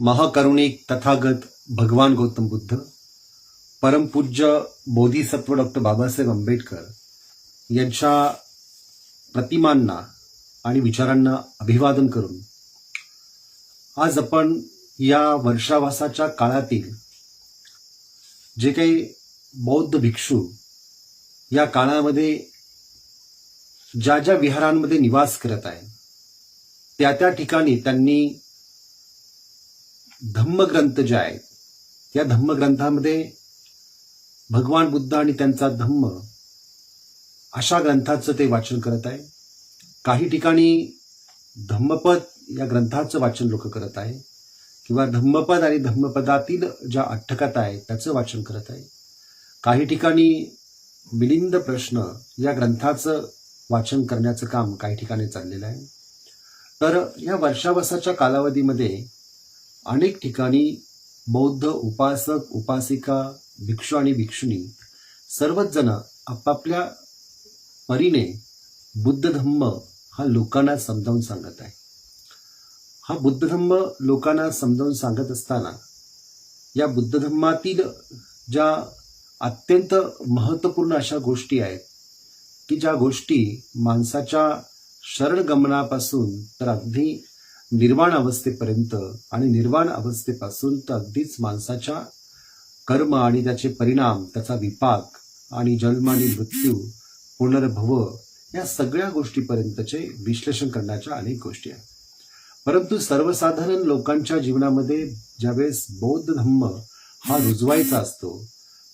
महाकरुणिक तथागत भगवान गौतम बुद्ध परमपूज्य बोधिसत्व डॉक्टर बाबासाहेब आंबेडकर यांच्या प्रतिमांना आणि विचारांना अभिवादन करून आज आपण या वर्षावासाच्या काळातील जे काही बौद्ध भिक्षू या काळामध्ये ज्या ज्या विहारांमध्ये निवास करत आहे त्या त्या ठिकाणी त्यांनी धम्मग्रंथ जे आहेत त्या धम्मग्रंथामध्ये भगवान बुद्ध आणि त्यांचा धम्म अशा ग्रंथाचं ते वाचन करत आहे. काही ठिकाणी धम्मपद या ग्रंथाचं वाचन लोक करत आहे. किंवा धम्मपद आणि धम्मपदातील ज्या अठ्ठकथा आहेत त्याचं वाचन करत आहे. काही ठिकाणी मिलिंद प्रश्न या ग्रंथाचं वाचन करण्याचं काम काही ठिकाणी चाललेलं आहे. तर या वर्षावसाच्या कालावधीमध्ये अनेक ठिकाणी बौद्ध उपासक उपासिका भिक्षू आणि भिक्षुनी सर्वच जण आपापल्या परीने बुद्ध धम्म हा लोकांना समजावून सांगत आहे. हा बुद्ध धम्म लोकांना समजावून सांगत असताना या बुद्ध धम्मातील ज्या अत्यंत महत्त्वपूर्ण अशा गोष्टी आहेत की ज्या गोष्टी माणसाच्या शरणगमनापासून तर अगदी निर्वाण अवस्थेपर्यंत आणि निर्वाण अवस्थेपासून तर अगदीच माणसाच्या कर्म आणि त्याचे परिणाम त्याचा विपाक आणि जन्म आणि मृत्यू पुनर्भव या सगळ्या गोष्टीपर्यंतचे विश्लेषण करण्याच्या अनेक गोष्टी आहेत. परंतु सर्वसाधारण लोकांच्या जीवनामध्ये ज्यावेळेस बौद्ध धम्म हा रुजवायचा असतो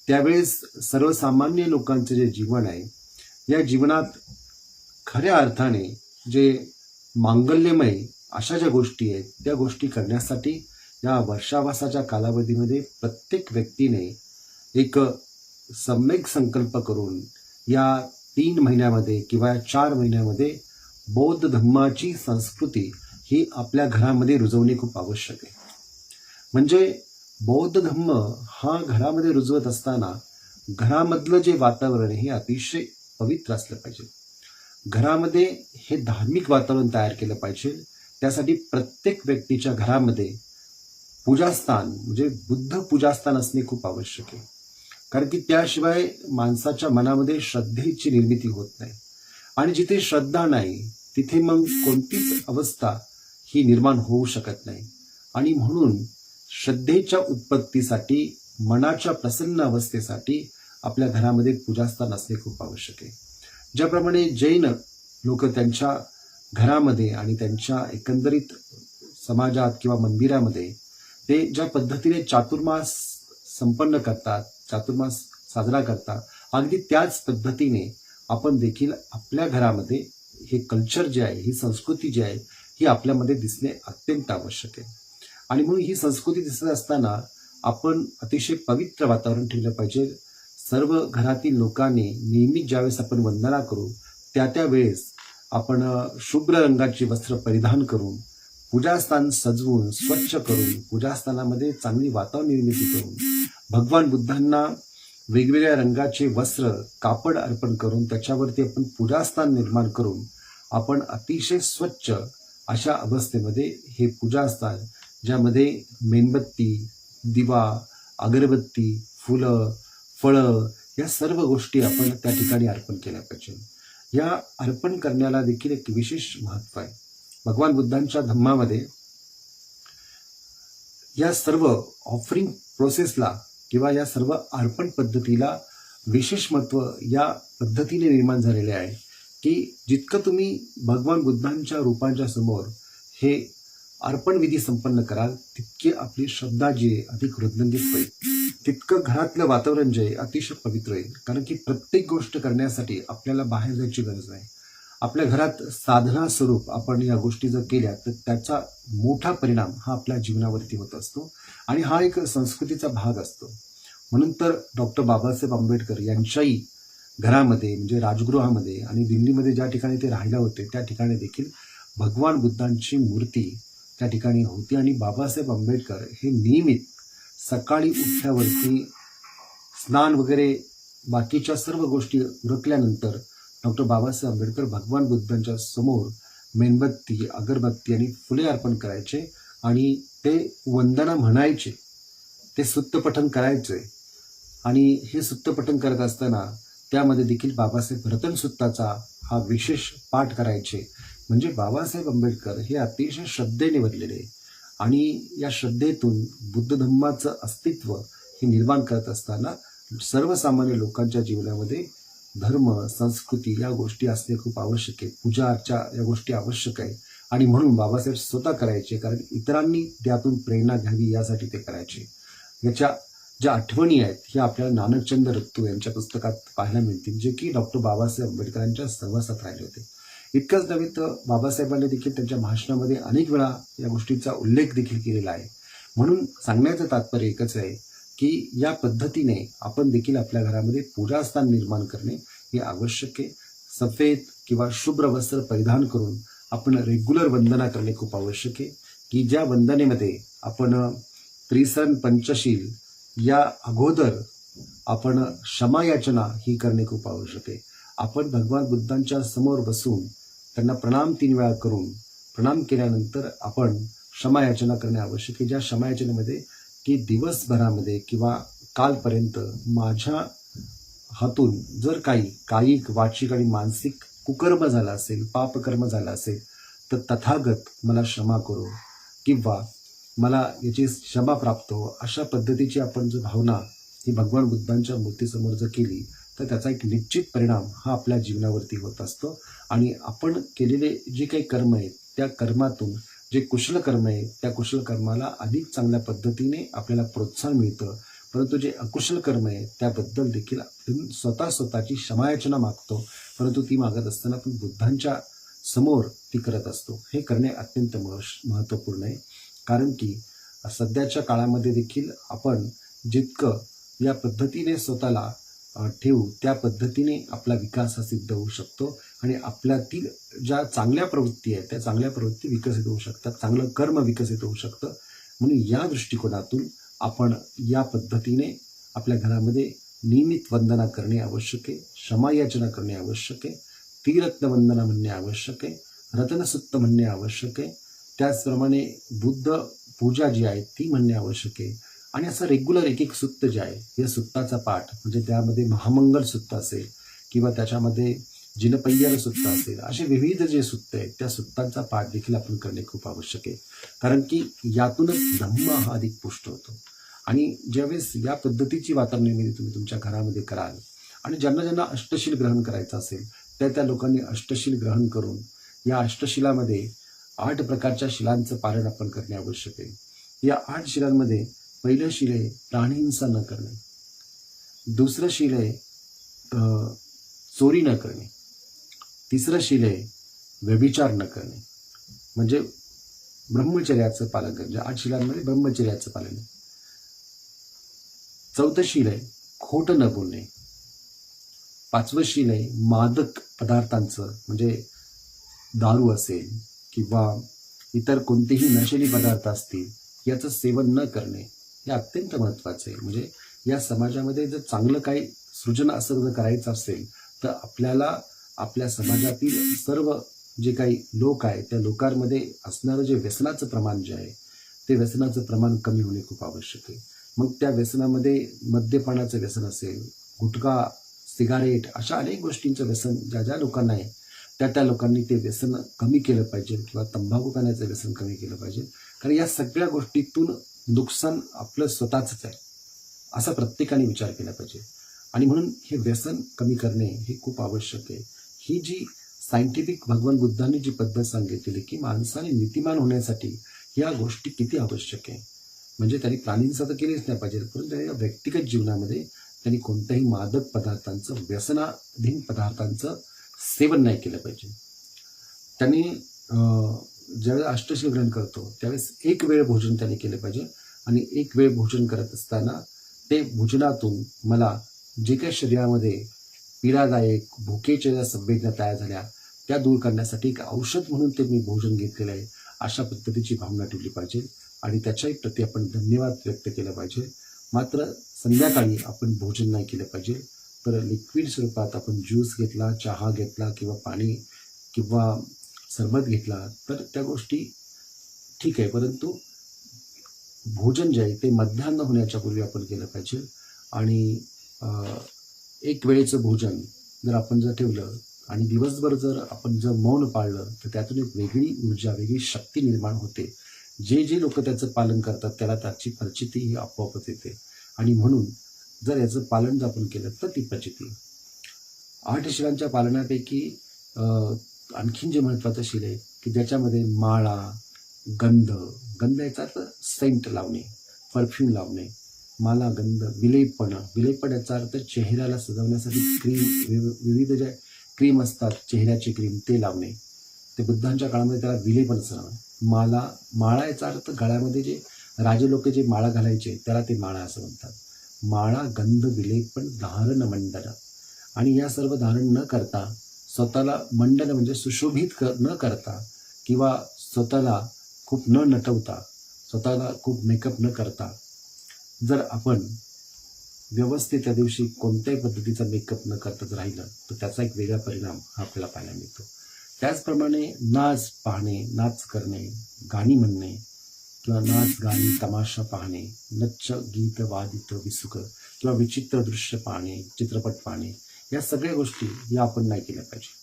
त्यावेळेस सर्वसामान्य लोकांचे जे जीवन आहे या जीवनात खऱ्या अर्थाने जे मांगल्यमय अशा ज्या गोष्टी आहेत त्या गोष्टी करण्यासाठी या वर्षावासाच्या कालावधीमध्ये प्रत्येक व्यक्तीने एक सम्यक संकल्प करून या तीन महिन्यामध्ये किंवा या चार महिन्यामध्ये बौद्ध धम्माची संस्कृती ही आपल्या घरामध्ये रुजवणे खूप आवश्यक आहे. म्हणजे बौद्ध धम्म हा घरामध्ये रुजवत असताना घरामधलं जे वातावरण आहे हे अतिशय पवित्र असलं पाहिजे. घरामध्ये हे धार्मिक वातावरण तयार केलं पाहिजे. त्यासाठी प्रत्येक व्यक्तीच्या घरामध्ये पूजास्थान म्हणजे बुद्ध पूजास्थान असणे खूप आवश्यक आहे. कारण की त्याशिवाय माणसाच्या मनामध्ये श्रद्धेची निर्मिती होत नाही. आणि जिथे श्रद्धा नाही तिथे मग कोणतीच अवस्था ही निर्माण होऊ शकत नाही. आणि म्हणून श्रद्धेच्या उत्पत्तीसाठी मनाच्या प्रसन्न अवस्थेसाठी आपल्या घरामध्ये पूजास्थान असणे खूप आवश्यक आहे. ज्याप्रमाणे जैन लोक त्यांच्या घरामध्ये आणि त्यांच्या एकंदरीत समाजात किंवा मंदिरामध्ये ते ज्या पद्धतीने चातुर्मास संपन्न करतात चातुर्मास साजरा करतात अगदी त्याच पद्धतीने आपण देखील आपल्या घरामध्ये हे कल्चर जे आहे ही संस्कृती जी आहे ही आपल्यामध्ये दिसणे अत्यंत आवश्यक आहे. आणि म्हणून ही संस्कृती दिसत असताना आपण अतिशय पवित्र वातावरण ठेवलं पाहिजे. सर्व घरातील लोकांनी नेहमी ज्यावेळेस आपण वंदना करू त्या त्या वेळेस आपण शुभ्र रंगाची वस्त्र परिधान करून पूजास्थान सजवून स्वच्छ करून पूजास्थानामध्ये चांगली वातावरण निर्मिती करून भगवान बुद्धांना वेगवेगळ्या रंगाचे वस्त्र कापड अर्पण करून त्याच्यावरती आपण पूजास्थान निर्माण करून आपण अतिशय स्वच्छ अशा अवस्थेमध्ये हे पूजास्थान ज्यामध्ये मेणबत्ती दिवा अगरबत्ती फुलं फळं या सर्व गोष्टी आपण त्या ठिकाणी अर्पण केल्या पाहिजे. या अर्पण करण्याला देखील एक विशेष महत्त्व आहे. भगवान बुद्धांच्या धम्मामध्ये या सर्व ऑफरिंग प्रोसेसला किंवा या सर्व अर्पण पद्धतीला विशेष महत्त्व या पद्धतीने निर्माण झालेले आहे की जितकं तुम्ही भगवान बुद्धांच्या रूपांच्या समोर हे अर्पण विधी संपन्न कराल तितकी आपली श्रद्धा जी अधिक वृद्धंगित होईल. तितकं घरातलं वातावरण जे आहे अतिशय पवित्र आहे. कारण की प्रत्येक गोष्ट करण्यासाठी आपल्याला बाहेर जायची गरज नाही. आपल्या घरात साधना स्वरूप आपण या गोष्टी जर केल्या तर त्याचा मोठा परिणाम हा आपल्या जीवनावरती होत असतो आणि हा एक संस्कृतीचा भाग असतो. म्हणून तर डॉक्टर बाबासाहेब आंबेडकर यांच्याही घरामध्ये म्हणजे राजगृहामध्ये आणि दिल्लीमध्ये ज्या ठिकाणी ते राहिला होते त्या ठिकाणी देखील भगवान बुद्धांची मूर्ती त्या ठिकाणी होती. आणि बाबासाहेब आंबेडकर हे नियमित सकाळी उठल्यावरती स्नान वगैरे बाकीच्या सर्व गोष्टी उरकल्यानंतर डॉक्टर बाबासाहेब आंबेडकर भगवान बुद्धांच्या समोर मेणबत्ती अगरबत्ती आणि फुले अर्पण करायचे आणि ते वंदना म्हणायचे. ते सुत्तपठन करायचे. आणि हे सुत्तपठन करत असताना त्यामध्ये देखील बाबासाहेब रतन सुत्ताचा हा विशेष पाठ करायचे. म्हणजे बाबासाहेब आंबेडकर हे अतिशय श्रद्धेने भरलेले आणि या श्रद्धेतून बुद्ध धम्माचं अस्तित्व हे निर्माण करत असताना सर्वसामान्य लोकांच्या जीवनामध्ये धर्म संस्कृती या गोष्टी असणे खूप आवश्यक आहे. पूजा अर्चा या गोष्टी आवश्यक आहे. आणि म्हणून बाबासाहेब स्वतः करायचे कारण इतरांनी त्यातून प्रेरणा घ्यावी यासाठी ते करायचे. याच्या ज्या आठवणी आहेत ह्या आपल्याला नानकचंद रत्तू यांच्या पुस्तकात पाहायला मिळतील जे की डॉक्टर बाबासाहेब आंबेडकरांच्या सहवासात राहिले होते. इतकंच नव्हे तर बाबासाहेबांनी देखील त्यांच्या भाषणामध्ये अनेक वेळा या गोष्टीचा उल्लेख देखील केलेला आहे. म्हणून सांगण्याचं तात्पर्य एकच आहे की या पद्धतीने आपण देखील आपल्या घरामध्ये पूजास्थान निर्माण करणे हे आवश्यक आहे. सफेद किंवा शुभ्र वस्त्र परिधान करून आपण रेग्युलर वंदना करणे खूप आवश्यक आहे. की ज्या वंदनेमध्ये आपण त्रिसण पंचशील या अगोदर आपण क्षमायाचना ही करणे खूप आवश्यक आहे. आपण भगवान बुद्धांच्या समोर बसून त्यांना प्रणाम तीन वेळा करून प्रणाम केल्यानंतर आपण क्षमायाचना करणे आवश्यक आहे. ज्या क्षमायाचनेमध्ये की दिवसभरामध्ये किंवा कालपर्यंत माझ्या हातून जर काही कायिक वाचिक आणि मानसिक कुकर्म झाला असेल पापकर्म झाला असेल तर तथागत मला क्षमा करो किंवा मला याची क्षमा प्राप्त हो. अशा पद्धतीची आपण जर भावना ही भगवान बुद्धांच्या मूर्तीसमोर जर केली तर त्याचा एक निश्चित परिणाम हा आपल्या जीवनावरती होत असतो. आणि आपण केलेले जे काही कर्म आहेत त्या कर्मातून जे कुशल कर्म आहे त्या कुशल कर्माला अधिक चांगल्या पद्धतीने आपल्याला प्रोत्साहन मिळतं. परंतु जे अकुशल कर्म आहे त्याबद्दल देखील आपण स्वतः स्वतःची क्षमायाचना मागतो. परंतु ती मागत असताना आपण बुद्धांच्या समोर ती करत असतो. हे करणे अत्यंत महश- महत्त्वपूर्ण आहे. कारण की सध्याच्या काळामध्ये देखील आपण जितकं या पद्धतीने स्वतःला ठेवू त्या पद्धतीने आपला विकास हा सिद्ध होऊ शकतो आणि आपल्यातील ज्या चांगल्या प्रवृत्ती आहेत त्या चांगल्या प्रवृत्ती विकसित होऊ शकतात चांगलं कर्म विकसित होऊ शकतं. म्हणून या दृष्टिकोनातून आपण या पद्धतीने आपल्या घरामध्ये नियमित वंदना करणे आवश्यक आहे क्षमायाचना करणे आवश्यक आहे तीरत्न वंदना म्हणणे आवश्यक आहे रतनसुत्त म्हणणे आवश्यक आहे. त्याचप्रमाणे बुद्ध पूजा जी आहे ती म्हणणे आवश्यक आहे. आणि असं रेग्युलर एक एक सुत्त जे आहे या सुत्ताचा पाठ म्हणजे त्यामध्ये महामंगल सुत्त असेल किंवा त्याच्यामध्ये जिनपय्याला सुत्त असेल असे विविध जे सुत्त आहेत त्या सुत्तांचा पाठ देखील आपण करणे खूप आवश्यक आहे. कारण की यातूनच धम्म हा अधिक पुष्ट होतो. आणि ज्यावेळेस या पद्धतीची वातावरण निर्मिती तुम्ही तुमच्या घरामध्ये कराल आणि ज्यांना ज्यांना अष्टशील ग्रहण करायचं असेल त्या त्या लोकांनी अष्टशील ग्रहण करून या अष्टशिलामध्ये आठ प्रकारच्या शिलांचं पालन आपण करणे आवश्यक आहे. या आठ शिलांमध्ये पहिलं शील आहे प्राणहिंसा न करणे. दुसरं शील आहे चोरी न करणे. तिसरं शील आहे व्यभिचार न करणे. म्हणजे ब्रह्मचर्याचं पालन करणे. आठ शिलांमध्ये ब्रह्मचर्याचं पालन आहे. चौथं शील आहे खोट न बोलणे. पाचवं शील आहे मादक पदार्थांचं म्हणजे दारू असेल किंवा इतर कोणतेही नशेली पदार्थ असतील याचं सेवन न करणे. हे अत्यंत महत्त्वाचं आहे. म्हणजे या समाजामध्ये जर चांगलं काही सृजन असं जर करायचं असेल तर आपल्याला आपल्या समाजातील सर्व जे काही लोक आहे त्या लोकांमध्ये असणारं जे व्यसनाचं प्रमाण जे आहे ते व्यसनाचं प्रमाण कमी होणे खूप आवश्यक आहे. मग त्या व्यसनामध्ये मद्यपानाचं व्यसन असेल गुटखा सिगारेट अशा अनेक गोष्टींचं व्यसन ज्या ज्या लोकांना आहे त्या त्या लोकांनी ते व्यसन कमी केलं पाहिजे किंवा तंबाखू खाण्याचं व्यसन कमी केलं पाहिजे. कारण या सगळ्या गोष्टीतून नुकसान आपलं स्वतःचंच आहे असा प्रत्येकाने विचार केला पाहिजे. आणि म्हणून हे व्यसन कमी करणे हे खूप आवश्यक आहे. ही जी सायंटिफिक भगवान बुद्धांनी जी पद्धत सांगितलेली की माणसाने नीतिमान होण्यासाठी या गोष्टी किती आवश्यक आहे. म्हणजे त्यांनी प्राणींचा तर केलीच नाही पाहिजे परंतु त्यांनी व्यक्तिगत जीवनामध्ये त्यांनी कोणत्याही मादक पदार्थांचं व्यसनाधीन पदार्थांचं सेवन नाही केलं पाहिजे. त्यांनी ज्यावेळेस अष्टशील ग्रहण करतो त्यावेळेस एक वेळ भोजन त्याने केलं पाहिजे आणि एक वेळ भोजन करत असताना ते भोजनातून मला जे काही शरीरामध्ये पीडादायक भुकेच्या ज्या संवेदना तयार झाल्या त्या दूर करण्यासाठी एक औषध म्हणून ते मी भोजन घेतलेलं आहे अशा पद्धतीची भावना ठेवली पाहिजे आणि त्याच्याही प्रती आपण धन्यवाद व्यक्त केलं पाहिजे. मात्र संध्याकाळी आपण भोजन नाही केलं पाहिजे. तर लिक्विड स्वरूपात आपण ज्यूस घेतला चहा घेतला किंवा पाणी किंवा सरबत घेतला तर त्या गोष्टी ठीक आहे. परंतु भोजन जे आहे ते मध्यान्न होण्याच्या पूर्वी आपण केलं पाहिजे. आणि एक वेळेचं भोजन जर आपण जर ठेवलं आणि दिवसभर जर आपण जर मौन पाळलं तर त्यातून एक वेगळी ऊर्जा वेगळी शक्ती निर्माण होते. जे जे लोक त्याचं पालन करतात त्याला त्याची प्रचिती ही आपोआपच येते. आणि म्हणून जर याचं पालन जर आपण केलं तर ती प्रचिती. आठ शिलांच्या पालनापैकी आणखीन जे महत्त्वाचं शील आहे की ज्याच्यामध्ये माळा गंध गंध याचा अर्थ सेंट लावणे परफ्यूम लावणे माला गंध विलेपण. विलेपण याचा अर्थ चेहऱ्याला सजवण्यासाठी क्रीम विविध ज्या क्रीम असतात चेहऱ्याची क्रीम ते लावणे. ते बुद्धांच्या काळामध्ये त्याला विलेपण असं माला माळा याचा अर्थ गळ्यामध्ये जे राजे लोक जे माळा घालायचे त्याला ते माळा असं म्हणतात. माळा गंध विलेपण धारण मंडळ आणि या सर्व धारण न करता स्वतःला मंडन म्हणजे सुशोभित कर न करता किंवा स्वतःला खूप न नटवता स्वतःला खूप मेकअप न करता. जर आपण व्यवस्थित त्या दिवशी कोणत्याही पद्धतीचा मेकअप न करताच राहिलं तर त्याचा एक वेगळा परिणाम हा आपल्याला पाहायला मिळतो. त्याचप्रमाणे नाच पाहणे नाच करणे गाणी म्हणणे किंवा नाच गाणी तमाशा पाहणे नच्च गीत वादित विसुक किंवा विचित्र दृश्य पाहणे चित्रपट पाहणे या सगळ्या गोष्टी या आपण नाही केल्या पाहिजे.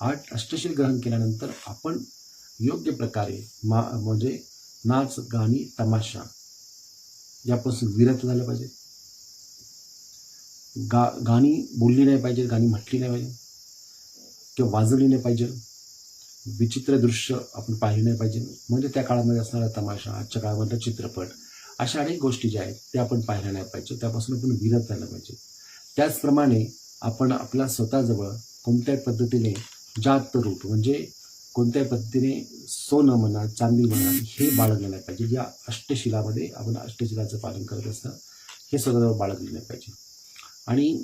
आठ अष्टशील ग्रहण केल्यानंतर आपण योग्य प्रकारे मा म्हणजे नाच गाणी तमाशा यापासून विरत झालं पाहिजे. गा गाणी बोलली नाही पाहिजे गाणी म्हटली नाही पाहिजे किंवा वाजवली नाही पाहिजे. विचित्र दृश्य आपण पाहिली नाही पाहिजे. म्हणजे त्या काळामध्ये असणारा तमाशा आजच्या काळामधला चित्रपट अशा अनेक गोष्टी ज्या आहेत त्या आपण पाहिल्या नाही पाहिजे. त्यापासून आपण विरत झालं पाहिजे. त्याचप्रमाणे आपण आपल्या स्वतःजवळ कोणत्या पद्धतीने जात रूप म्हणजे कोणत्या पद्धतीने सोनं म्हणा चांदी म्हणा हे बाळगलं नाही पाहिजे. या अष्टशिलामध्ये आपण अष्टशिलाचं पालन करत असतं हे स्वतःजवळ बाळगलं नाही पाहिजे. आणि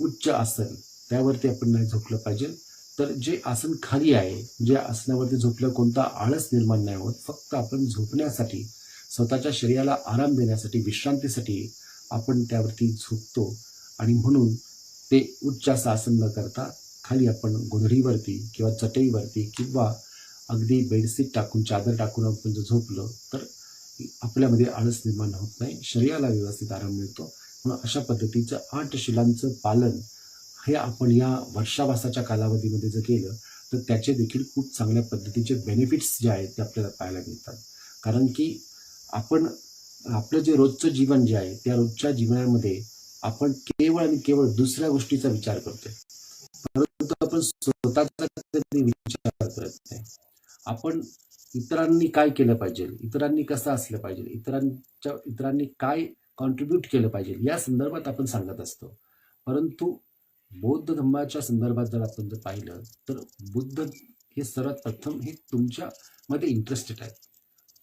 उच्च आसन त्यावरती आपण नाही झोपलं पाहिजे. तर जे आसन खाली आहे जे आसनावरती झोपलं कोणता आळस निर्माण नाही होत फक्त आपण झोपण्यासाठी स्वतःच्या शरीराला आराम देण्यासाठी विश्रांतीसाठी आपण त्यावरती झोपतो. आणि म्हणून ते उच्च असं आसन न करता खाली आपण गोधडीवरती किंवा चटईवरती किंवा अगदी बेडशीट टाकून चादर टाकून आपण जर झोपलं तर आपल्यामध्ये आळस निर्माण होत नाही. शरीराला व्यवस्थित आराम मिळतो. म्हणून अशा पद्धतीचं आठ शिलांचं पालन हे आपण या वर्षावासाच्या कालावधीमध्ये जर केलं तर त्याचे देखील खूप चांगल्या पद्धतीचे बेनिफिट्स जे आहेत ते आपल्याला पाहायला मिळतात. कारण की आपण आपलं जे रोजचं जीवन जे आहे त्या रोजच्या जीवनामध्ये आपण केवळ आणि केवळ दुसऱ्या गोष्टीचा विचार करतोय. परंतु आपण स्वतःचा कधी विचार करत नाही. आपण इतरांनी काय केलं पाहिजे? इतरांनी कसं असलं पाहिजे? इतरांच्या इतरांनी काय कॉन्ट्रीब्यूट केलं पाहिजे? या संदर्भात आपण सांगत असतो. परंतु बौद्ध धर्माच्या संदर्भात जर आपण जर पाहिलं तर बुद्ध हे सर्वात प्रथम हे तुमच्यामध्ये इंटरेस्टेड आहेत.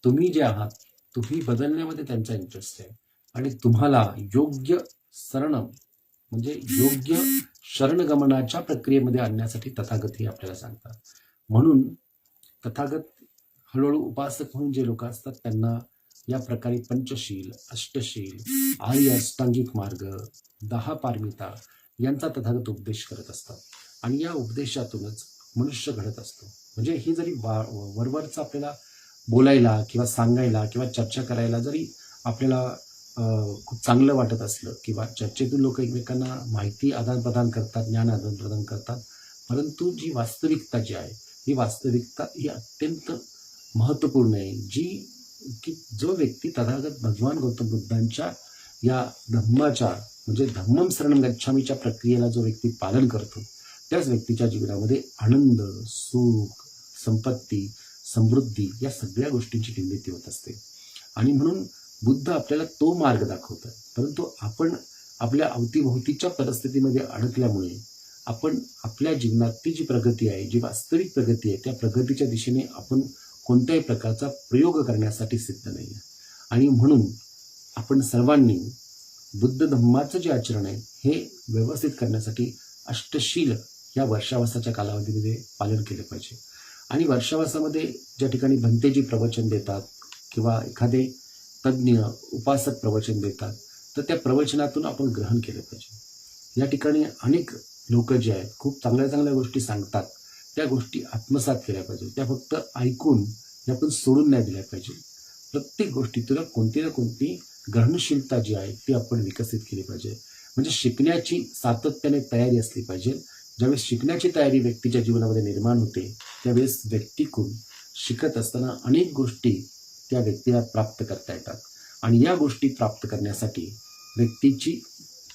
तुम्ही जे आहात तुम्ही बदलण्यामध्ये त्यांचा इंटरेस्ट आहे. आणि तुम्हाला योग्य शरणम म्हणजे योग्य शरणगमनाच्या प्रक्रियेमध्ये आणण्यासाठी तथागत हे आपल्याला सांगतात. म्हणून तथागत हळूहळू उपासक म्हणून जे लोक असतात त्यांना या प्रकारे पंचशील अष्टशील आर्य अष्टांगिक मार्ग दहा पारमिता यांचा तथागत उपदेश करत असतात. आणि या उपदेशातूनच मनुष्य घडत असतो. म्हणजे हे जरी वा- वरवरचं आपल्याला बोलायला किंवा सांगायला किंवा चर्चा करायला जरी आपल्याला खूप चांगलं वाटत असलं किंवा चर्चेतून लोक एकमेकांना माहिती आदान प्रदान करतात ज्ञान आदान प्रदान करतात. परंतु जी वास्तविकता जी आहे ही वास्तविकता ही अत्यंत महत्त्वपूर्ण आहे. जी की जो व्यक्ती तथागत भगवान गौतम बुद्धांच्या या धम्माच्या म्हणजे धम्मम शरण गच्छामीच्या प्रक्रियेला जो व्यक्ती पालन करतो त्याच व्यक्तीच्या जीवनामध्ये आनंद सुख संपत्ती समृद्धी या सगळ्या गोष्टींची निर्मिती होत असते. आणि म्हणून बुद्ध आपल्याला तो मार्ग दाखवतात परंतु आपण आपल्या अवतीभोवतीच्या परिस्थितीमध्ये अडकल्यामुळे आपण आपल्या जीवनात ती जी प्रगती आहे जी वास्तविक प्रगती आहे त्या प्रगतीच्या दिशेने आपण कोणत्याही प्रकारचा प्रयोग करण्यासाठी सिद्ध नाही आहे आणि म्हणून आपण सर्वांनी बुद्ध धम्माचं जे आचरण आहे हे व्यवस्थित करण्यासाठी अष्टशील या वर्षावासाच्या कालावधीमध्ये पालन केलं पाहिजे. आणि वर्षावासामध्ये ज्या ठिकाणी भंतेजी प्रवचन देतात किंवा एखादे तज्ज्ञ उपासक प्रवचन देतात तर त्या प्रवचनातून आपण ग्रहण केलं पाहिजे. या ठिकाणी अनेक लोक जे आहेत खूप चांगल्या चांगल्या गोष्टी सांगतात. त्या गोष्टी आत्मसात केल्या पाहिजे त्या फक्त ऐकून या आपण सोडून नाही दिल्या पाहिजे प्रत्येक गोष्टीतून कोणती ना कोणती ग्रहणशीलता जी आहे ती आपण विकसित केली पाहिजे. म्हणजे शिकण्याची सातत्याने तयारी असली पाहिजे. ज्यावेळेस शिकण्याची तयारी व्यक्तीच्या जीवनामध्ये निर्माण होते त्यावेळेस व्यक्तीकडून शिकत असताना अनेक गोष्टी त्या व्यक्तीला प्राप्त करता येतात. आणि या गोष्टी प्राप्त करण्यासाठी व्यक्तीची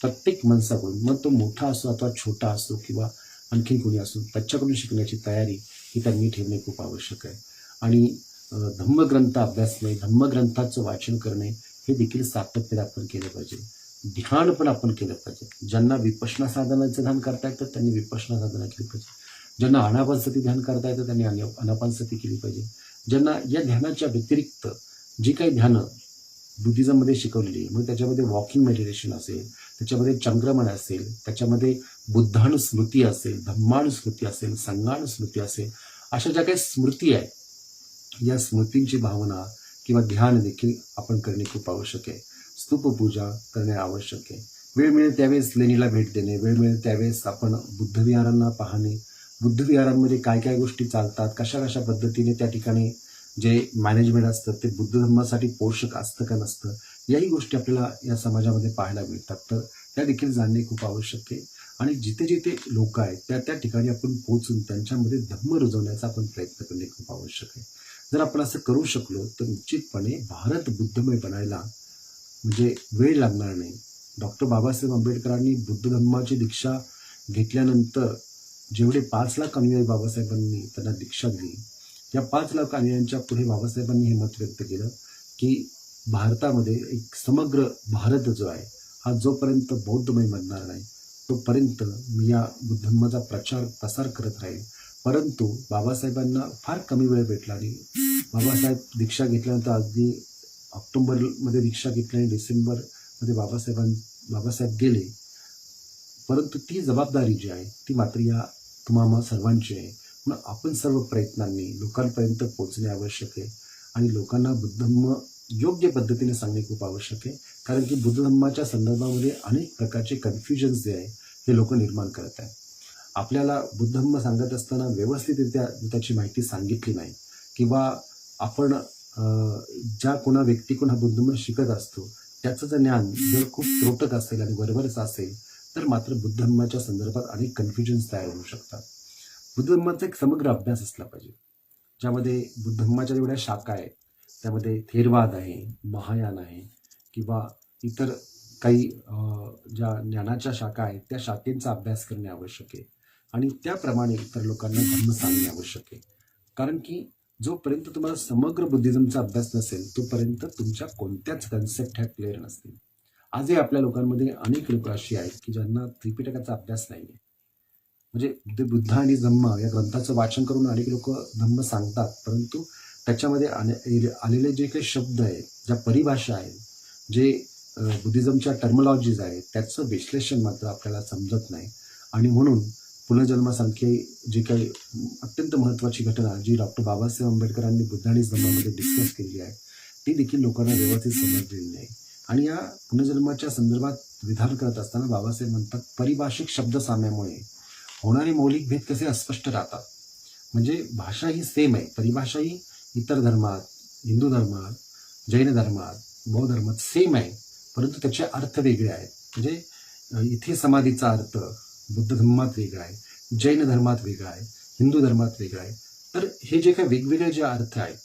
प्रत्येक माणसाकडून मग तो मोठा असो अथवा छोटा असो किंवा आणखीन कोणी असो त्याच्याकडून शिकण्याची तयारी ही त्यांनी ठेवणे खूप आवश्यक आहे. आणि धम्मग्रंथ अभ्यासणे धम्मग्रंथाचं वाचन करणे हे देखील सातत्याने आपण केलं पाहिजे. ध्यान पण आपण केलं पाहिजे. ज्यांना विपश्ना साधनाचं ध्यान करता येतं त्यांनी विपश्ना साधना केली पाहिजे. ज्यांना अनापानसती ध्यान करता येतं त्यांनी अन अनापानसती केली पाहिजे. ज्यांना या ध्यानाच्या व्यतिरिक्त जी काही ध्यानं बुद्धिझममध्ये शिकवलेली मग त्याच्यामध्ये वॉकिंग मेडिटेशन असेल त्याच्यामध्ये चंक्रमण असेल त्याच्यामध्ये बुद्धानुस्मृती असेल धम्मानुस्मृती असेल संघानुस्मृती असेल अशा ज्या काही स्मृती आहेत या स्मृतींची भावना किंवा ध्यान देखील आपण करणे खूप आवश्यक आहे. स्तूपपूजा करणे आवश्यक आहे. वेळ मिळेल त्यावेळेस लेणीला भेट देणे वेळ मिळेल त्यावेळेस आपण बुद्धविहारांना पाहणे बुद्धविहारांमध्ये काय काय गोष्टी चालतात कशा कशा पद्धतीने त्या ठिकाणी जे मॅनेजमेंट असतं ते बुद्ध धर्मासाठी पोषक असतं का नसतं याही गोष्टी आपल्याला या समाजामध्ये पाहायला मिळतात. तर त्या देखील जाणणे खूप आवश्यक आहे. आणि जिथे जिथे लोक आहेत त्या त्या ठिकाणी आपण पोहोचून त्यांच्यामध्ये धम्म रुजवण्याचा आपण प्रयत्न करणे खूप आवश्यक आहे. जर आपण असं करू शकलो तर निश्चितपणे भारत बुद्धमय बनायला म्हणजे वेळ लागणार नाही. डॉक्टर बाबासाहेब आंबेडकरांनी बुद्ध धर्माची दीक्षा घेतल्यानंतर जेवढे पाच लाख अनुयायी बाबासाहेबांनी त्यांना दीक्षा दिली या पाच लाख अनुयायांच्या पुढे बाबासाहेबांनी हे मत व्यक्त केलं की भारतामध्ये एक समग्र भारत जो आहे हा जोपर्यंत बौद्धमय बनणार नाही तोपर्यंत मी या बुद्ध धर्माचा प्रचार प्रसार करत राहील. परंतु बाबासाहेबांना फार कमी वेळ भेटला आणि बाबासाहेब दीक्षा घेतल्यानंतर अगदी ऑक्टोबरमध्ये दीक्षा घेतली आणि डिसेंबरमध्ये बाबासाहेबां बाबासाहेब गेले. परंतु ती जबाबदारी जी आहे ती मात्र या तुम्हाला सर्वांची आहे म्हणून आपण सर्व प्रयत्नांनी लोकांपर्यंत पोहोचणे आवश्यक आहे. आणि लोकांना बुद्धधम्म योग्य पद्धतीने सांगणे खूप आवश्यक आहे. कारण की बुद्धधम्माच्या संदर्भामध्ये अनेक प्रकारचे कन्फ्युजन्स जे आहे हे लोक निर्माण करत आहेत. आपल्याला बुद्ध सांगत असताना व्यवस्थितरित्या त्याची माहिती सांगितली नाही. किंवा आपण ज्या कोणा व्यक्तीकडून हा बुद्ध शिकत असतो त्याचं जर ज्ञान जर खूप त्रोटक असेल आणि बरोबरच असेल तर मात्र बुद्ध धर्माच्या संदर्भात अनेक कन्फ्युजन्स तयार होऊ शकतात. बुद्ध धर्माचा एक समग्र अभ्यास असला पाहिजे. ज्यामध्ये बुद्ध धर्माच्या जेवढ्या शाखा आहेत त्यामध्ये थेरवाद आहे महायान आहे किंवा इतर काही ज्या ज्ञानाच्या शाखा आहेत त्या शाखेंचा अभ्यास करणे आवश्यक आहे. आणि त्याप्रमाणे इतर लोकांना धर्म सांगणे आवश्यक आहे. कारण की जोपर्यंत तुम्हाला समग्र बुद्धिझमचा अभ्यास नसेल तोपर्यंत तुमच्या कोणत्याच कन्सेप्ट ह्या क्लिअर नसतील. आजही आपल्या लोकांमध्ये अनेक लोक अशी आहेत की ज्यांना त्रिपिटकाचा अभ्यास नाही आहे म्हणजे बुद्ध बुद्ध आणि धम्म या ग्रंथाचं वाचन करून अनेक लोक धम्म सांगतात परंतु त्याच्यामध्ये आले आलेले जे काही शब्द आहेत ज्या परिभाषा आहेत जे बुद्धिझमच्या टर्मॉलॉजीज आहेत त्याचं विश्लेषण मात्र आपल्याला समजत नाही. आणि म्हणून पुनर्जन्मासारखी जी काही अत्यंत महत्त्वाची घटना जी डॉक्टर बाबासाहेब आंबेडकरांनी बुद्ध आणि धम्मामध्ये डिस्कस केली आहे ती देखील लोकांना व्यवस्थित समजलेली नाही. आणि या पुनर्जन्माच्या संदर्भात विधान करत असताना बाबासाहेब म्हणतात परिभाषिक शब्द साम्यामुळे होणारे मौलिक भेद कसे अस्पष्ट राहतात? म्हणजे भाषा ही सेम आहे. परिभाषा ही इतर धर्मात हिंदू धर्मात जैन धर्मात बौद्ध धर्मात सेम आहे. परंतु त्याचे अर्थ वेगळे आहेत. म्हणजे इथे समाधीचा अर्थ बुद्ध धर्मात वेगळा आहे जैन धर्मात वेगळा आहे हिंदू धर्मात वेगळा आहे. तर हे जे काही वेगवेगळे जे अर्थ आहेत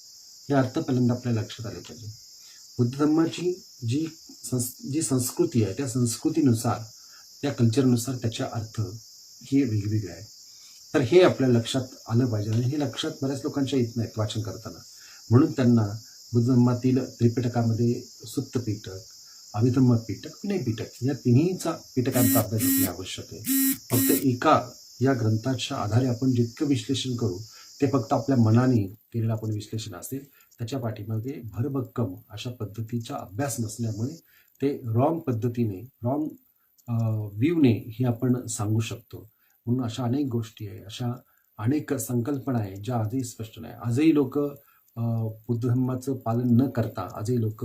हे अर्थ पहिल्यांदा आपल्या लक्षात आले पाहिजे. बुद्ध धर्माची जी संस जी संस्कृती आहे त्या संस्कृतीनुसार त्या कल्चरनुसार त्याचे अर्थ हे वेगवेगळे आहे. तर हे आपल्या लक्षात आलं पाहिजे आणि हे लक्षात बऱ्याच लोकांच्या येत नाहीत वाचन करताना. म्हणून त्यांना बुद्ध धर्मातील त्रिपिटकामध्ये सुत्त पीठक अभिधम्म पीठक विनय पीठक या तिन्हीचा पीठकांचा अभ्यास असणे आवश्यक आहे. फक्त एका या ग्रंथाच्या आधारे आपण जितकं विश्लेषण करू ते फक्त आपल्या मनाने केलेलं आपण विश्लेषण असेल त्याच्या पाठीमागे भरभक्कम अशा पद्धतीचा अभ्यास नसल्यामुळे ते रॉंग पद्धतीने रॉंग व्ह्यूने हे आपण सांगू शकतो. म्हणून अशा अनेक गोष्टी आहे अशा अनेक संकल्पना आहे ज्या आजही स्पष्ट नाही. आजही लोक बुद्ध धर्माचं पालन न करता आजही लोक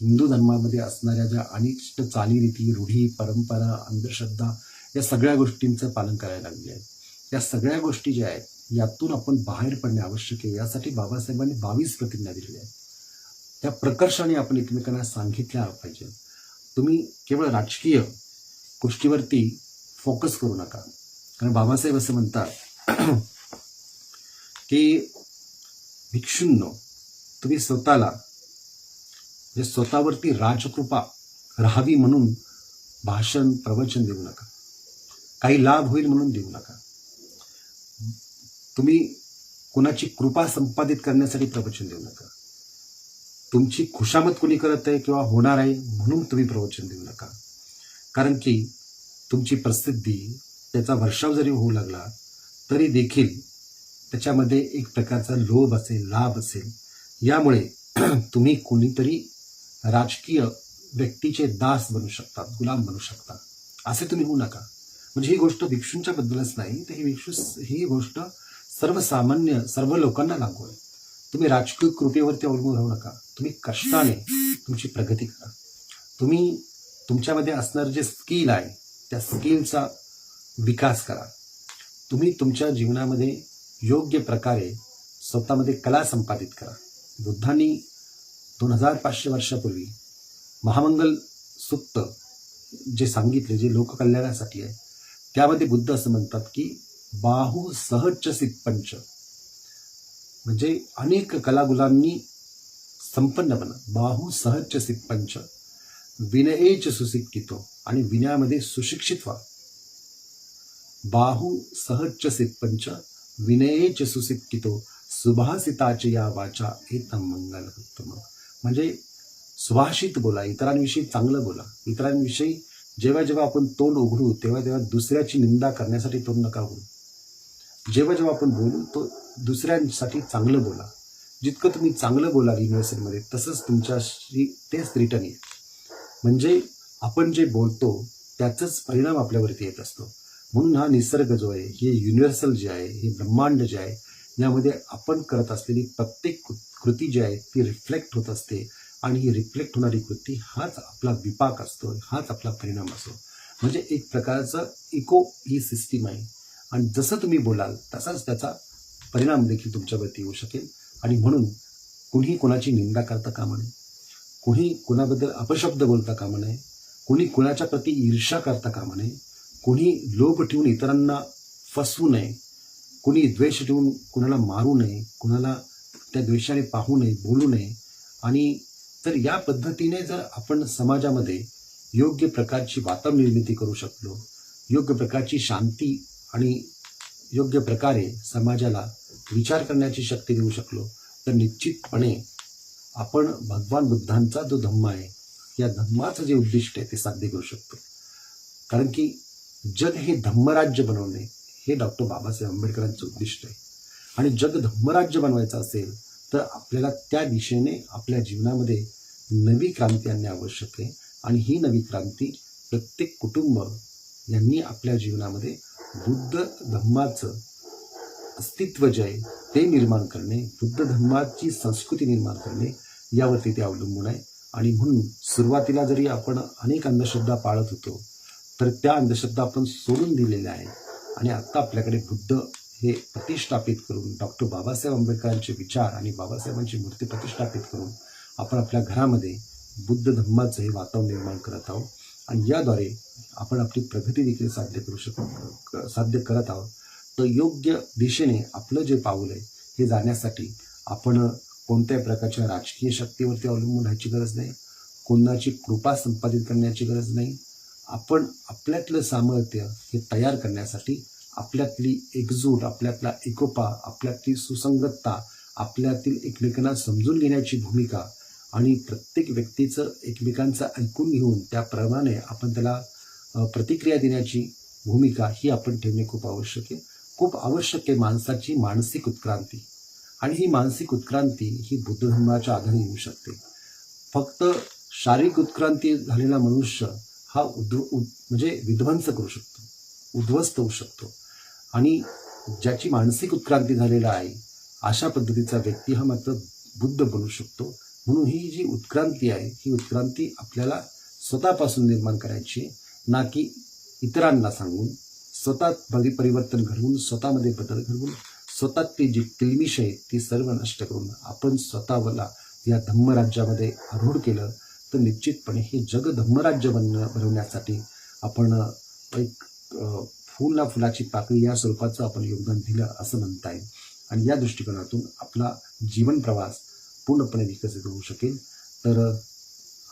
हिंदू धर्मामध्ये असणाऱ्या ज्या अनिष्ट चालीरीती रूढी परंपरा अंधश्रद्धा या सगळ्या गोष्टींचं पालन करायला लागले आहेत. या सगळ्या गोष्टी ज्या आहेत यातून आपण बाहेर पडणे आवश्यक आहे. यासाठी बाबासाहेबांनी बावीस प्रतिज्ञा दिलेल्या आहेत. त्या प्रकर्षाने आपण एकमेकांना सांगितल्या पाहिजे तुम्ही केवळ राजकीय गोष्टीवरती फोकस करू नका. कारण बाबासाहेब असं म्हणतात की भिक्षूंनो तुम्ही स्वतःला म्हणजे स्वतःवरती राजकृपा राहावी म्हणून भाषण प्रवचन देऊ नका. काही लाभ होईल म्हणून देऊ नका. तुम्ही कुणाची कृपा संपादित करण्यासाठी प्रवचन देऊ नका. तुमची खुशामत कोणी करत आहे किंवा होणार आहे म्हणून तुम्ही प्रवचन देऊ नका. कारण की तुमची प्रसिद्धी त्याचा वर्षाव जरी होऊ लागला तरी देखील त्याच्यामध्ये एक प्रकारचा लोभ असेल लाभ असेल. यामुळे तुम्ही कोणीतरी राजकीय व्यक्तीचे दास बनू शकतात गुलाम बनू शकता. असे तुम्ही होऊ नका. म्हणजे ही गोष्ट भिक्षूंच्या बद्दलच नाही तर ही भिक्षू ही गोष्ट सर्वसामान्य सर्व लोकांना लागू आहे. तुम्ही राजकीय कृपेवरती अवलंबून राहू नका. तुम्ही कष्टाने तुमची प्रगती करा. तुम्ही तुमच्यामध्ये असणारं जे स्किल आहे त्या स्किलचा विकास करा. तुम्ही तुमच्या जीवनामध्ये योग्य प्रकारे स्वतःमध्ये कला संपादित करा. बुद्धांनी दोन हजार पाचशे वर्षापूर्वी महामंगल सुप्त जे सांगितले जे लोककल्याणासाठी आहे त्यामध्ये बुद्ध असं म्हणतात की बाहू सहज सितपंच म्हणजे अनेक कलागुलांनी संपन्न बना. बाहू सहज सितपंच विनयेच सुशिक्षितो आणि विनयामध्ये सुशिक्षित व्हा. बाहू सहज सितपंच विनयेच सुशिक्षितो सुभाषिताचे या वाचा एतम मंगल उत्तम म्हणजे सुभाषित बोला इतरांविषयी चांगलं बोला. इतरांविषयी जेव्हा जेव्हा आपण तोंड उघडू तेव्हा तेव्हा दुसऱ्याची निंदा करण्यासाठी तोंड नका उघडू. जेव्हा जेव्हा आपण बोलू तो दुसऱ्यांसाठी चांगलं बोला. जितकं तुम्ही चांगलं बोलाल युनिव्हर्सिटीमध्ये तसंच तुमच्याशी तेच रिटर्न येईल. म्हणजे आपण जे बोलतो त्याचाच परिणाम आपल्यावरती येत असतो. म्हणून हा निसर्ग जो आहे हे युनिव्हर्सल जे आहे हे ब्रह्मांड जे आहे यामध्ये आपण करत असलेली प्रत्येक कृ- कृती जी आहे ती रिफ्लेक्ट होत असते. आणि ही रिफ्लेक्ट होणारी कृती हाच आपला विपाक असतो हाच आपला परिणाम असतो. म्हणजे एक प्रकारचं इको ही सिस्टीम आहे. आणि जसं तुम्ही बोलाल तसाच त्याचा परिणाम देखील तुमच्यावरती येऊ शकेल. आणि म्हणून कुणीही कोणाची निंदा करता कामा नये. कुणी कुणाबद्दल अपशब्द बोलता कामा नये. कुणी कुणाच्या प्रती ईर्षा करता कामा नये. कुणी लोभ ठेवून इतरांना फसवू नये. कुणी द्वेष ठेवून कुणाला मारू नये. कुणाला त्या द्वेषाने पाहू नये बोलू नये. आणि तर या पद्धतीने जर आपण समाजामध्ये योग्य प्रकारची वातावरण निर्मिती करू शकलो योग्य प्रकारची शांती आणि योग्य प्रकारे समाजाला विचार करण्याची शक्ती देऊ शकलो तर निश्चितपणे आपण भगवान बुद्धांचा जो धम्म आहे या धम्माचं जे उद्दिष्ट आहे ते साध्य करू शकतो. कारण की जग हे धम्मराज्य बनवणे हे डॉक्टर बाबासाहेब आंबेडकरांचं उद्दिष्ट आहे. आणि जग धम्मराज्य बनवायचं असेल तर आपल्याला त्या दिशेने आपल्या जीवनामध्ये नवी क्रांती आणणे आवश्यक आहे. आणि ही नवी क्रांती प्रत्येक कुटुंब यांनी आपल्या जीवनामध्ये बुद्ध धम्माचं अस्तित्व जे आहे ते निर्माण करणे बुद्ध धर्माची संस्कृती निर्माण करणे यावरती ते अवलंबून आहे. आणि म्हणून सुरुवातीला जरी आपण अनेक अंधश्रद्धा पाळत होतो तर त्या अंधश्रद्धा आपण सोडून दिलेल्या आहे आणि आत्ता आपल्याकडे बुद्ध हे प्रतिष्ठापित करून डॉक्टर बाबासाहेब आंबेडकरांचे विचार आणि बाबासाहेबांची मूर्ती प्रतिष्ठापित करून आपण आपल्या घरामध्ये बुद्ध धम्माचं हे वातावरण निर्माण करत आहोत. आणि याद्वारे आपण आपली प्रगती देखील साध्य करू शकतो साध्य करत आहोत. तर योग्य दिशेने आपलं जे पाऊल आहे हे जाण्यासाठी आपण कोणत्याही प्रकारच्या राजकीय शक्तीवरती अवलंबून राहायची गरज नाही. कोणाची कृपा संपादित करण्याची गरज नाही. आपण आपल्यातलं सामर्थ्य हे तयार करण्यासाठी आपल्यातली एकजूट आपल्यातला एकोपा आपल्यातली सुसंगतता आपल्यातील एकमेकांना समजून घेण्याची भूमिका आणि प्रत्येक व्यक्तीचं एकमेकांचं ऐकून घेऊन त्याप्रमाणे आपण त्याला प्रतिक्रिया देण्याची भूमिका ही आपण ठेवणे खूप आवश्यक आहे. खूप आवश्यक आहे माणसाची मानसिक उत्क्रांती. आणि ही मानसिक उत्क्रांती ही बुद्ध धर्माच्या आधारे येऊ शकते. फक्त शारीरिक उत्क्रांती झालेला मनुष्य हा उद्व उद म्हणजे विध्वंस करू शकतो उद्ध्वस्त होऊ शकतो. आणि ज्याची मानसिक उत्क्रांती झालेला आहे अशा पद्धतीचा व्यक्ती हा मात्र बुद्ध बनू शकतो. म्हणून ही जी उत्क्रांती आहे ही उत्क्रांती आपल्याला स्वतःपासून निर्माण करायची ना की इतरांना सांगून स्वतः परि परिवर्तन घडवून स्वतःमध्ये बदल घडवून स्वतःतली जी किलमिश आहे ती सर्व नष्ट करून आपण स्वतःला या धम्मराज्यामध्ये आरूढ केलं तर निश्चितपणे हे जग धम्मराज्य बन बनवण्यासाठी आपण एक अ, फुल ना फुलाची पाकळी या स्वरूपाचं आपण योगदान दिलं असं म्हणता येईल. आणि या दृष्टिकोनातून आपला जीवन प्रवास पूर्णपणे विकसित होऊ शकेल. तर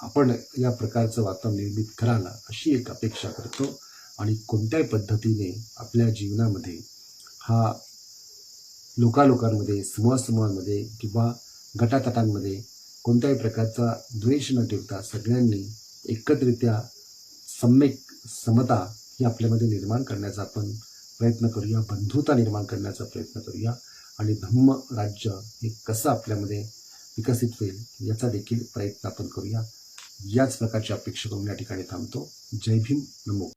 आपण या प्रकारचं वातावरण निर्मित कराल अशी एक अपेक्षा करतो आणि कोणत्याही पद्धतीने आपल्या जीवनामध्ये हा लोकालोकांमध्ये समूहासमूहांमध्ये किंवा गटातटांमध्ये कोणत्याही प्रकारचा द्वेष न ठेवता सगळ्यांनी एकत्रित्या सम्यक समता ही आपल्यामध्ये निर्माण करण्याचा आपण प्रयत्न करूया. बंधुता निर्माण करण्याचा प्रयत्न करूया. आणि धम्म राज्य हे कसं आपल्यामध्ये विकसित होईल. याचा देखील प्रयत्न आपण करूया. याच प्रकारची अपेक्षा करून या ठिकाणी थांबतो. जय भीम. नमो.